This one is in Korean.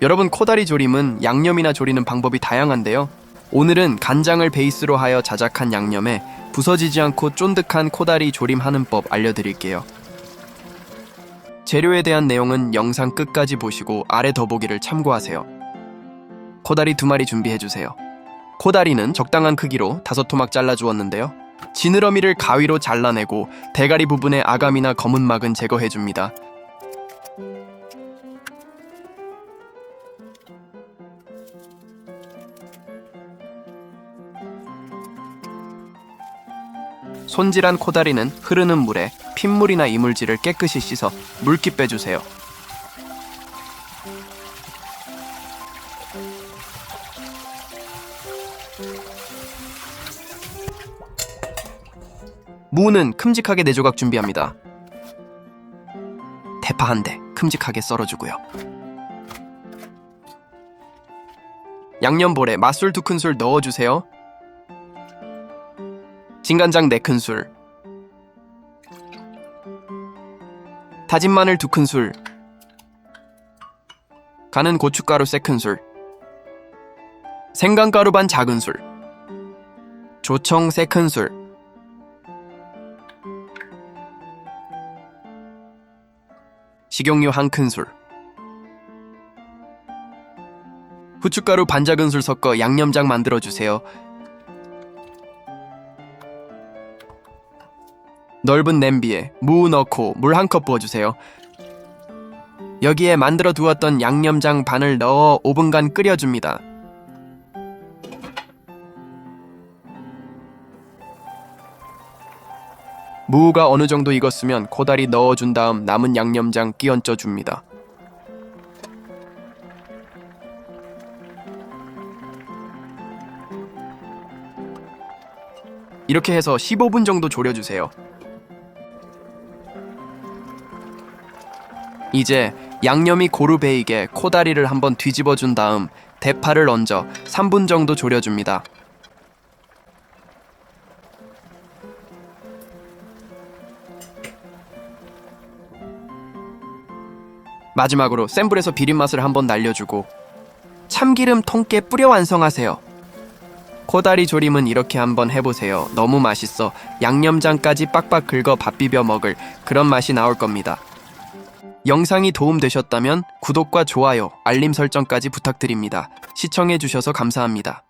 여러분 코다리 조림은 양념이나 조리는 방법이 다양한데요. 오늘은 간장을 베이스로 하여 자작한 양념에 부서지지 않고 쫀득한 코다리 조림하는 법 알려드릴게요. 재료에 대한 내용은 영상 끝까지 보시고 아래 더보기를 참고하세요. 코다리 두 마리 준비해주세요. 코다리는 적당한 크기로 다섯 토막 잘라주었는데요. 지느러미를 가위로 잘라내고 대가리 부분의 아감이나 검은 막은 제거해줍니다. 손질한 코다리는 흐르는 물에 핏물이나 이물질을 깨끗이 씻어 물기 빼주세요. 무는 큼직하게 네 조각 준비합니다. 대파 한 대 큼직하게 썰어주고요. 양념볼에 맛술 두 큰술 넣어주세요. 진간장 4큰술. 다진 마늘 2큰술. 가는 고춧가루 3큰술. 생강가루 반 작은술. 조청 3큰술. 식용유 1큰술. 후춧가루 반 작은술 섞어 양념장 만들어주세요 넓은 냄비에 무 넣고 물 한 컵 부어주세요. 여기에 만들어 두었던 양념장 반을 넣어 5분간 끓여줍니다. 무가 어느 정도 익었으면 코다리 넣어준 다음 남은 양념장 끼얹어 줍니다. 이렇게 해서 15분 정도 졸여주세요. 이제 양념이 고루 베이게 코다리를 한번 뒤집어 준 다음 대파를 얹어 3분 정도 졸여줍니다. 마지막으로 센 불에서 비린 맛을 한번 날려주고 참기름 통깨 뿌려 완성하세요. 코다리 조림은 이렇게 한번 해보세요. 너무 맛있어 양념장까지 빡빡 긁어 밥 비벼 먹을 그런 맛이 나올 겁니다. 영상이 도움되셨다면 구독과 좋아요, 알림 설정까지 부탁드립니다. 시청해주셔서 감사합니다.